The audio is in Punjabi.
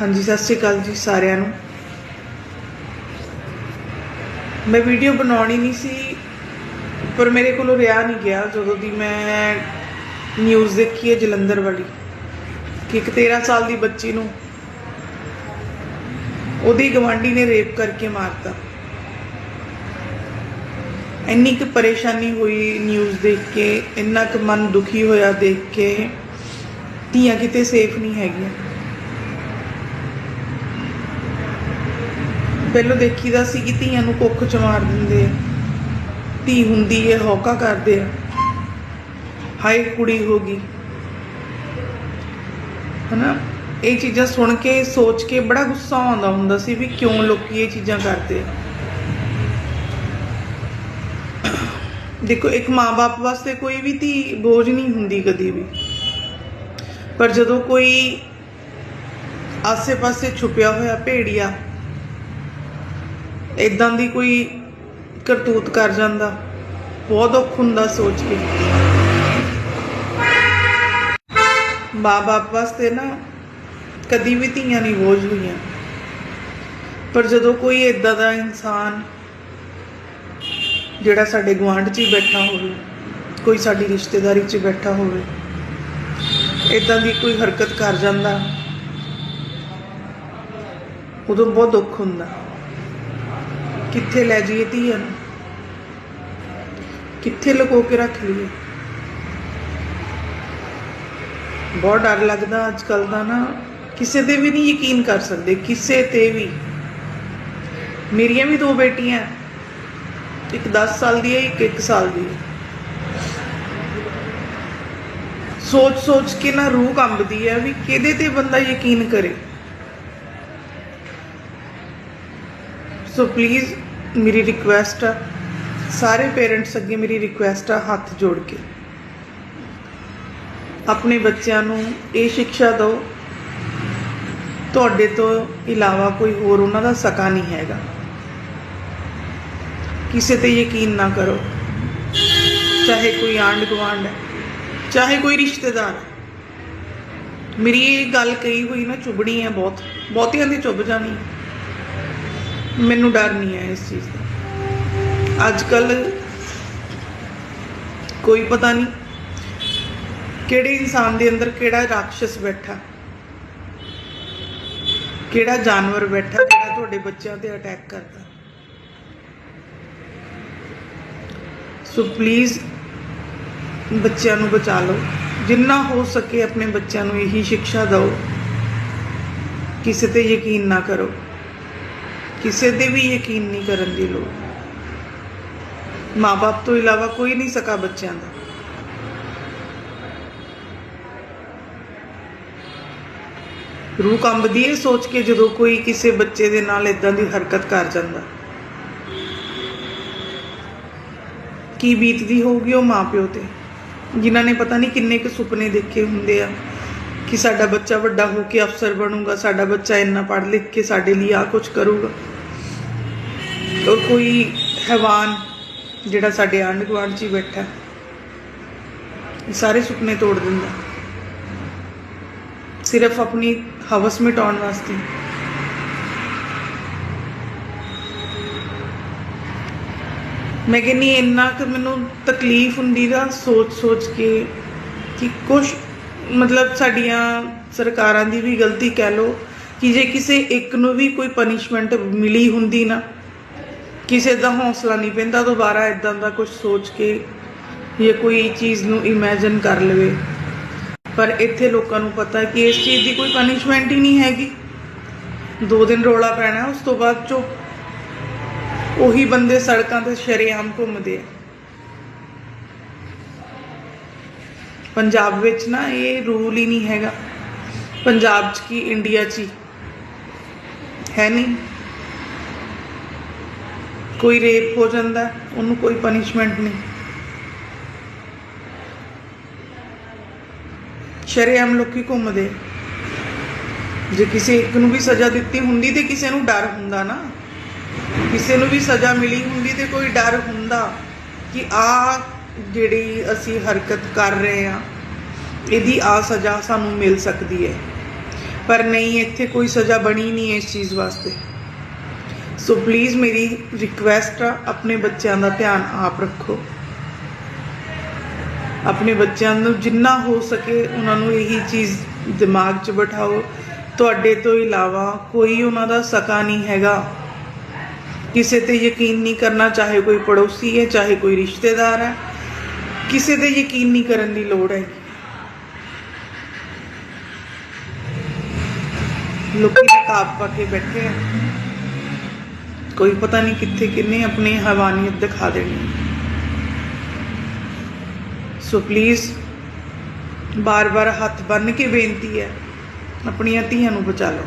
ਹਾਂਜੀ, ਸਤਿ ਸ਼੍ਰੀ ਅਕਾਲ ਜੀ ਸਾਰਿਆਂ ਨੂੰ। ਮੈਂ ਵੀਡੀਓ ਬਣਾਉਣੀ ਨਹੀਂ ਸੀ, ਪਰ ਮੇਰੇ ਕੋਲੋਂ ਰਿਹਾ ਨਹੀਂ ਗਿਆ ਜਦੋਂ ਦੀ ਮੈਂ ਨਿਊਜ਼ ਦੇਖੀ ਹੈ ਜਲੰਧਰ ਵਾਲੀ, ਕਿ ਇੱਕ 13 ਸਾਲ ਦੀ ਬੱਚੀ ਨੂੰ ਉਹਦੀ ਗਵਾਂਢੀ ਨੇ ਰੇਪ ਕਰਕੇ ਮਾਰਤਾ। ਇੰਨੀ ਕੁ ਪਰੇਸ਼ਾਨੀ ਹੋਈ ਨਿਊਜ਼ ਦੇਖ ਕੇ, ਇੰਨਾ ਕੁ ਮਨ ਦੁਖੀ ਹੋਇਆ ਦੇਖ ਕੇ, ਧੀਆਂ ਕਿਤੇ ਸੇਫ ਨਹੀਂ ਹੈਗੀਆਂ। ਪਹਿਲਾਂ ਦੇਖੀਦਾ ਸੀ ਕਿ ਧੀਆਂ ਨੂੰ ਕੁੱਖ ਚ ਮਾਰ ਦਿੰਦੇ ਆ। ਧੀ ਹੁੰਦੀ ਹੈ ਹੌਕਾ ਕਰਦੇ ਆ। ਹਾਏ, ਕੁੜੀ ਹੋ ਗਈ। ਹਨਾ? ਇਹ ਚੀਜ਼ਾਂ ਸੁਣ ਕੇ, ਸੋਚ ਕੇ ਬੜਾ ਗੁੱਸਾ ਆਉਂਦਾ ਹੁੰਦਾ ਸੀ ਵੀ ਕਿਉਂ ਲੋਕੀ ਇਹ ਚੀਜ਼ਾਂ ਕਰਦੇ ਆ। ਦੇਖੋ, ਇੱਕ ਮਾਂ-ਬਾਪ ਵਾਸਤੇ ਕੋਈ ਵੀ ਧੀ ਬੋਝ ਨਹੀਂ ਹੁੰਦੀ ਕਦੀ ਵੀ। ਪਰ ਜਦੋਂ ਕੋਈ ਆਸੇ-ਪਾਸੇ ਛੁਪਿਆ ਹੋਇਆ ਭੇੜੀਆ ਇਦਾਂ ਦੀ ਕੋਈ ਕਰਤੂਤ ਕਰ ਜਾਂਦਾ। ਬਹੁਤ ਦੁੱਖ ਹੁੰਦਾ ਸੋਚ ਕੇ। ਮਾਂ-ਬਾਪ ਵਾਸਤੇ ਨਾ ਕਦੀ ਵੀ ਧੀਆਂ ਨਹੀਂ ਬੋਝ ਹੋਈਆਂ। ਪਰ ਜਦੋਂ ਕੋਈ ਇਦਾਂ ਦਾ ਇਨਸਾਨ ਜਿਹੜਾ ਸਾਡੇ ਗੁਆਂਢ 'ਚ ਹੀ ਬੈਠਾ ਹੋਵੇ, ਕੋਈ ਸਾਡੀ ਰਿਸ਼ਤੇਦਾਰੀ 'ਚ ਬੈਠਾ ਹੋਵੇ ਇਦਾਂ ਦੀ ਕੋਈ ਹਰਕਤ ਕਰ ਜਾਂਦਾ, ਉਦੋਂ ਬਹੁਤ ਦੁੱਖ ਹੁੰਦਾ। ਕਿੱਥੇ ਲੈ ਜਾਈਏ ਧੀਆਂ ਨੂੰ? ਕਿੱਥੇ ਲੁਕੋ ਕੇ ਰੱਖ ਲਈਏ? ਬਹੁਤ ਡਰ ਲੱਗਦਾ ਅੱਜ ਕੱਲ ਦਾ ਨਾ। ਕਿਸੇ ਤੇ ਵੀ ਨਹੀਂ ਯਕੀਨ ਕਰ ਸਕਦੇ, ਕਿਸੇ ਤੇ ਵੀ। ਮੇਰੀਆਂ ਵੀ ਦੋ ਬੇਟੀਆਂ ਇੱਕ 10 ਸਾਲ ਦੀ ਹੈ, ਇੱਕ 1 ਸਾਲ ਦੀ ਹੈ। ਸੋਚ ਸੋਚ ਕੇ ਨਾ ਰੂਹ ਕੰਬਦੀ ਹੈ ਵੀ ਕਿਹਦੇ ਤੇ ਬੰਦਾ ਯਕੀਨ ਕਰੇ। ਸੋ ਪਲੀਜ਼ ਮੇਰੀ ਰਿਕੁਐਸਟ ਆ। ਸਾਰੇ ਪੇਰੈਂਟਸ ਅੱਗੇ ਮੇਰੀ ਰਿਕੁਐਸਟ ਆ ਹੱਥ ਜੋੜ ਕੇ। ਆਪਣੇ ਬੱਚਿਆਂ ਨੂੰ ਇਹ ਸਿੱਖਿਆ ਦਿਓ। ਤੁਹਾਡੇ ਤੋਂ ਇਲਾਵਾ ਕੋਈ ਹੋਰ ਉਹਨਾਂ ਦਾ ਸਕਾ ਨਹੀਂ ਹੈਗਾ। ਕਿਸੇ ਤੇ ਯਕੀਨ ਨਾ ਕਰੋ। ਚਾਹੇ ਕੋਈ ਆਂਢ ਗੁਆਂਢ ਹੈ, ਚਾਹੇ ਕੋਈ ਰਿਸ਼ਤੇਦਾਰ ਹੈ। ਮੇਰੀ ਇਹ ਗੱਲ ਕਹੀ ਹੋਈ ਨਾ ਚੁਬਣੀ ਹੈ ਬਹੁਤ। ਬਹੁਤਿਆਂ ਦੀ ਚੁੱਭ ਜਾਣੀ ਹੈ। ਮੈਨੂੰ ਡਰ ਨਹੀਂ ਹੈ ਇਸ ਚੀਜ਼ ਦਾ। ਅੱਜ ਕੱਲ ਕੋਈ ਪਤਾ ਨਹੀਂ ਕਿਹੜੇ ਇਨਸਾਨ ਦੇ ਅੰਦਰ ਕਿਹੜਾ ਰਾਖਸ਼ ਬੈਠਾ, ਕਿਹੜਾ ਜਾਨਵਰ ਬੈਠਾ ਜਿਹੜਾ ਤੁਹਾਡੇ ਬੱਚਿਆਂ ਤੇ ਅਟੈਕ ਕਰਦਾ। ਸੋ ਪਲੀਜ਼ ਬੱਚਿਆਂ ਨੂੰ ਬਚਾ ਲਓ। ਜਿੰਨਾ ਹੋ ਸਕੇ ਆਪਣੇ ਬੱਚਿਆਂ ਨੂੰ ਇਹੀ ਸਿੱਖਿਆ ਦਿਓ। ਕਿਸੇ ਤੇ ਯਕੀਨ ਨਾ ਕਰੋ। ਕਿਸੇ ਤੇ ਵੀ ਯਕੀਨ ਨਹੀਂ ਕਰਨ ਦੀ ਲੋੜ। ਮਾਪੇ ਤੋਂ ਇਲਾਵਾ ਕੋਈ ਨਹੀਂ ਸਕਾ ਬੱਚਿਆਂ ਦਾ। ਰੂਹ ਕੰਬਦੀ ਹੈ ਸੋਚ ਕੇ ਜਦੋਂ ਕੋਈ ਕਿਸੇ ਬੱਚੇ ਦੇ ਨਾਲ ਇਦਾਂ ਦੀ ਹਰਕਤ ਕਰ ਜਾਂਦਾ। ਕੀ ਬੀਤਦੀ ਹੋਊਗੀ ਉਹ ਮਾਪਿਓ ਤੇ? ਜਿਨ੍ਹਾਂ ਨੇ ਪਤਾ ਨਹੀਂ ਕਿੰਨੇ ਕੁ ਸੁਪਨੇ ਦੇਖੇ ਹੁੰਦੇ ਆ ਕਿ ਸਾਡਾ ਬੱਚਾ ਵੱਡਾ ਹੋ ਕੇ ਅਫਸਰ ਬਣੂਗਾ, ਸਾਡਾ ਬੱਚਾ ਇੰਨਾ ਪੜ੍ਹ ਲਿਖ ਕੇ ਸਾਡੇ ਲਈ ਆ ਕੁਝ ਕਰੂਗਾ। ਕੋਈ ਹੈਵਾਨ ਜਿਹੜਾ ਸਾਡੇ ਆਂਢ ਗੁਆਂਢ 'ਚ ਹੀ ਬੈਠਾ ਸਾਰੇ ਸੁਪਨੇ ਤੋੜ ਦਿੰਦਾ ਸਿਰਫ ਆਪਣੀ ਹਵਸ ਮਿਟਾਉਣ ਵਾਸਤੇ। ਮੈਂ ਕਹਿੰਨੀ ਇੰਨਾ ਕਿ ਮੈਨੂੰ ਤਕਲੀਫ ਹੁੰਦੀ ਦਾ ਸੋਚ ਸੋਚ ਕੇ ਕਿ ਕੁਝ ਮਤਲਬ ਸਾਡੀਆਂ ਸਰਕਾਰਾਂ ਦੀ ਵੀ ਗਲਤੀ ਕਹਿ ਲੋ ਕਿ ਜੇ ਕਿਸੇ ਇੱਕ ਨੂੰ ਵੀ ਕੋਈ ਪਨਿਸ਼ਮੈਂਟ ਮਿਲੀ ਹੁੰਦੀ ਨਾ ਕਿਸੇ ਦਾ ਹੌਸਲਾ ਨਹੀਂ ਪੈਂਦਾ, ਦੁਬਾਰਾ ਇਦਾਂ ਦਾ ਕੁਝ ਸੋਚ ਕੇ ਜਾਂ ਕੋਈ ਚੀਜ਼ ਨੂੰ ਇਮੇਜਿਨ ਕਰ ਲਵੇ। ਪਰ ਇੱਥੇ ਲੋਕਾਂ ਨੂੰ ਪਤਾ ਕਿ ਇਸ ਚੀਜ਼ ਦੀ ਕੋਈ ਪਨਿਸ਼ਮੈਂਟ ਹੀ ਨਹੀਂ ਹੈਗੀ। ਦੋ ਦਿਨ ਰੋਲਾ ਪੈਣਾ, ਉਸ ਤੋਂ ਬਾਅਦ ਚੁੱਪ। ਉਹੀ ਬੰਦੇ ਸੜਕਾਂ ਤੇ ਸ਼ਰੇਆਮ ਘੁੰਮਦੇ ਆ। ਪੰਜਾਬ ਵਿੱਚ ਨਾ ਇਹ ਰੂਲ ਹੀ ਨਹੀਂ ਹੈਗਾ। ਪੰਜਾਬ 'ਚ ਕੀ ਇੰਡੀਆ 'ਚ ਹੀ। ਹੈ ਨਹੀਂ। ਕੋਈ ਰੇਪ ਹੋ ਜਾਂਦਾ, ਉਹਨੂੰ ਕੋਈ ਪਨਿਸ਼ਮੈਂਟ ਨਹੀਂ। ਸ਼ਰੇਆਮ ਲੋਕੀ ਘੁੰਮਦੇ। ਜੇ ਕਿਸੇ ਇੱਕ ਨੂੰ ਵੀ ਸਜ਼ਾ ਦਿੱਤੀ ਹੁੰਦੀ ਤੇ ਕਿਸੇ ਨੂੰ ਡਰ ਹੁੰਦਾ ਨਾ। ਕਿਸੇ ਨੂੰ ਵੀ ਸਜ਼ਾ ਮਿਲੀ ਹੁੰਦੀ ਤੇ ਕੋਈ ਡਰ ਹੁੰਦਾ ਕਿ ਆ ਜਿਹੜੀ ਅਸੀਂ ਹਰਕਤ ਕਰ ਰਹੇ ਆ ਇਹਦੀ ਆ ਸਜ਼ਾ ਸਾਨੂੰ ਮਿਲ ਸਕਦੀ ਹੈ। ਪਰ ਨਹੀਂ, ਇੱਥੇ ਕੋਈ ਸਜ਼ਾ ਬਣੀ ਨਹੀਂ ਇਸ ਚੀਜ਼ ਵਾਸਤੇ। ਸੋ ਪਲੀਜ਼ ਮੇਰੀ ਰਿਕੁਐਸਟ ਆ, ਆਪਣੇ ਬੱਚਿਆਂ ਦਾ ਧਿਆਨ ਆਪ ਰੱਖੋ। ਆਪਣੇ ਬੱਚਿਆਂ ਨੂੰ ਜਿੰਨਾ ਹੋ ਸਕੇ ਉਹਨਾਂ ਨੂੰ ਇਹੀ ਚੀਜ਼ ਦਿਮਾਗ 'ਚ ਬਿਠਾਓ। ਤੁਹਾਡੇ ਤੋਂ ਇਲਾਵਾ ਕੋਈ ਉਹਨਾਂ ਦਾ ਸਕਾ ਨਹੀਂ ਹੈਗਾ। ਕਿਸੇ ਤੇ ਯਕੀਨ ਨਹੀਂ ਕਰਨਾ, ਚਾਹੇ ਕੋਈ ਪੜੋਸੀ ਹੈ, ਚਾਹੇ ਕੋਈ ਰਿਸ਼ਤੇਦਾਰ ਹੈ। ਕਿਸੇ ਤੇ ਯਕੀਨ ਨਹੀਂ ਕਰਨ ਦੀ ਲੋੜ ਹੈ ਲੋਕੀ ਨਕਾਬ ਪਾ ਕੇ ਬੈਠੇ ਆ। ਕੋਈ ਪਤਾ ਨਹੀਂ ਕਿੱਥੇ ਕਿੰਨੇ ਆਪਣੀ ਹਵਾਨੀਅਤ ਦਿਖਾ ਦੇਣੀ ਸੋ ਪਲੀਜ਼ ਬਾਰ-ਬਾਰ ਹੱਥ ਬੰਨ ਕੇ ਬੇਨਤੀ ਹੈ, ਆਪਣੀਆਂ ਧੀਆਂ ਨੂੰ ਬਚਾ ਲਓ।